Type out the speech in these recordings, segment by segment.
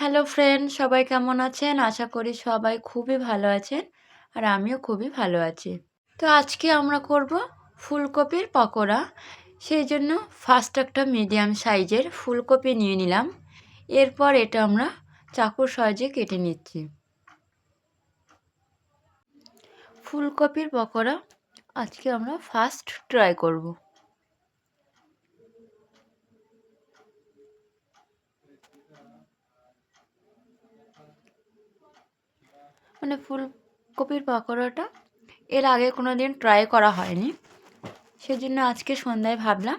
Hello friend সবাই কেমন আছেন? আশা করি সবাই খুবই ভালো আছেন আর আমিও খুবই ভালো আছি। তো আজকে আমরা করব ফুলকপির পকোড়া। সেই জন্য ফার্স্ট একটা মিডিয়াম সাইজের ফুলকপি নিয়ে নিলাম। এরপর এটা আমরা চাকুর সহজে কেটে নিচ্ছি। ফুলকপির পকোড়া আজকে আমরা ফার্স্ট ট্রাই করব। মানে ফুলকপির পকোড়াটা। এর আগে কোনো দিন ট্রাই করা হয়নি। সেজন্য আজকে সন্ধ্যায় ভাবলাম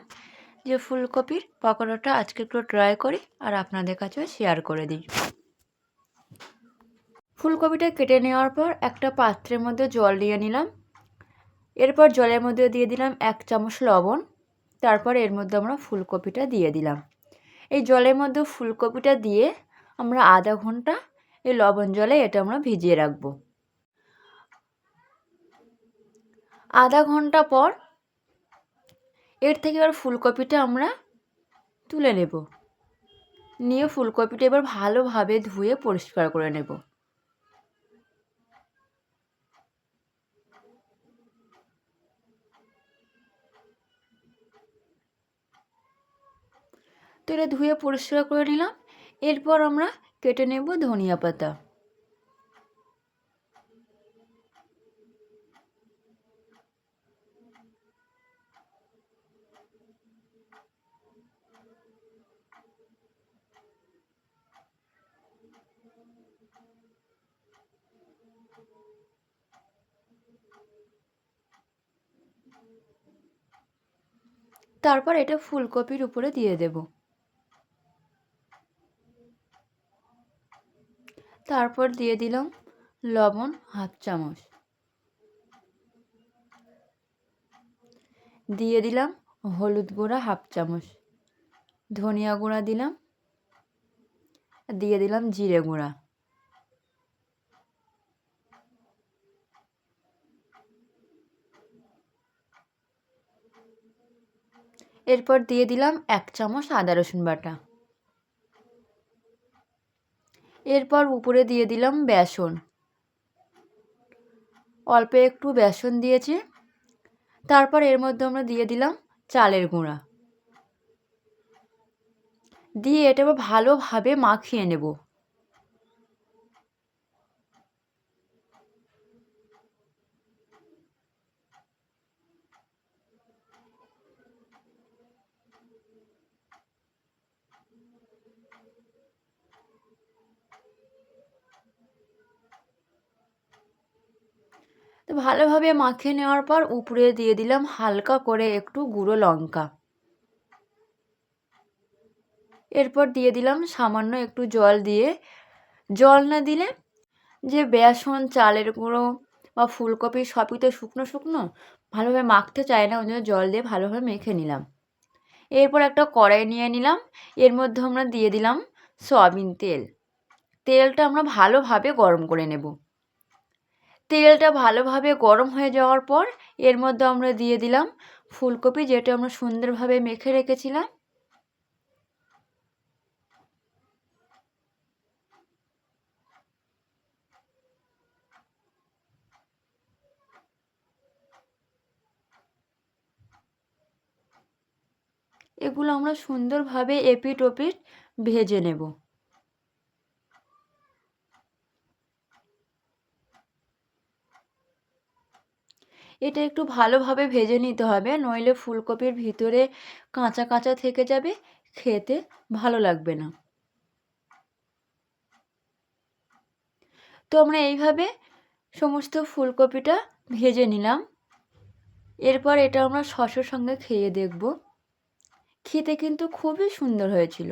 যে ফুলকপির পকোড়াটা আজকে একটু ট্রাই করি আর আপনাদের কাছেও শেয়ার করে দিই। ফুলকপিটা কেটে নেওয়ার পর একটা পাত্রের মধ্যে জল দিয়ে নিলাম। এরপর জলের মধ্যে দিয়ে দিলাম এক চামচ লবণ। তারপর এর মধ্যে আমরা ফুলকপিটা দিয়ে দিলাম। এই জলের মধ্যে ফুলকপিটা দিয়ে আমরা আধা ঘণ্টা এই লবণ জলে এটা আমরা ভিজিয়ে রাখব। আধা ঘণ্টা পর এর থেকে এবার ফুলকপিটা আমরা তুলে নেব। নিয়ে ফুলকপিটা এবার ভালোভাবে ধুয়ে পরিষ্কার করে নেব। তো এটা ধুয়ে পরিষ্কার করে নিলাম। এরপর আমরা কেটে নেব ধনিয়া পাতা। তারপর এটা ফুলকপির উপরে দিয়ে দেব। তারপর দিয়ে দিলাম লবণ হাফ চামচ। দিয়ে দিলাম হলুদ গুঁড়া হাফ চামচ। ধনিয়া গুঁড়া দিলাম। দিয়ে দিলাম জিরে গুঁড়া। এরপর দিয়ে দিলাম এক চামচ আদা রসুন বাটা। এরপর উপরে দিয়ে দিলাম বেসন। অল্প একটু বেসন দিয়েছি। তারপর এর মধ্যে আমরা দিয়ে দিলাম চালের গুঁড়া। দিয়ে এটা ভালোভাবে মাখিয়ে নেব। তো ভালোভাবে মাখিয়ে নেওয়ার পর উপরে দিয়ে দিলাম হালকা করে একটু গুঁড়ো লঙ্কা। এরপর দিয়ে দিলাম সামান্য একটু জল দিয়ে। জল না দিলে যে বেসন, চালের গুঁড়ো বা ফুলকপি সবই তো শুকনো শুকনো, ভালোভাবে মাখতে চায় না, ওই জন্য জল দিয়ে ভালোভাবে মেখে নিলাম। এরপর একটা কড়াই নিয়ে নিলাম, এর মধ্যে আমরা দিয়ে দিলাম সয়াবিন তেল। তেলটা আমরা ভালোভাবে গরম করে নেব। তেলটা ভালোভাবে গরম হয়ে যাওয়ার পর এর মধ্যে আমরা দিয়ে দিলাম ফুলকপি, যেটা আমরা সুন্দরভাবে মেখে রেখেছিলাম। এগুলো আমরা সুন্দরভাবে এপিট ওপিট ভেজে নেব। এটা একটু ভালোভাবে ভেজে নিতে হবে, নইলে ফুলকপির ভিতরে কাঁচা কাঁচা থেকে যাবে, খেতে ভালো লাগবে না। তো আমরা এইভাবে সমস্ত ফুলকপিটা ভেজে নিলাম। এরপর এটা আমরা সসের সঙ্গে খেয়ে দেখব। খেতে কিন্তু খুবই সুন্দর হয়েছিল।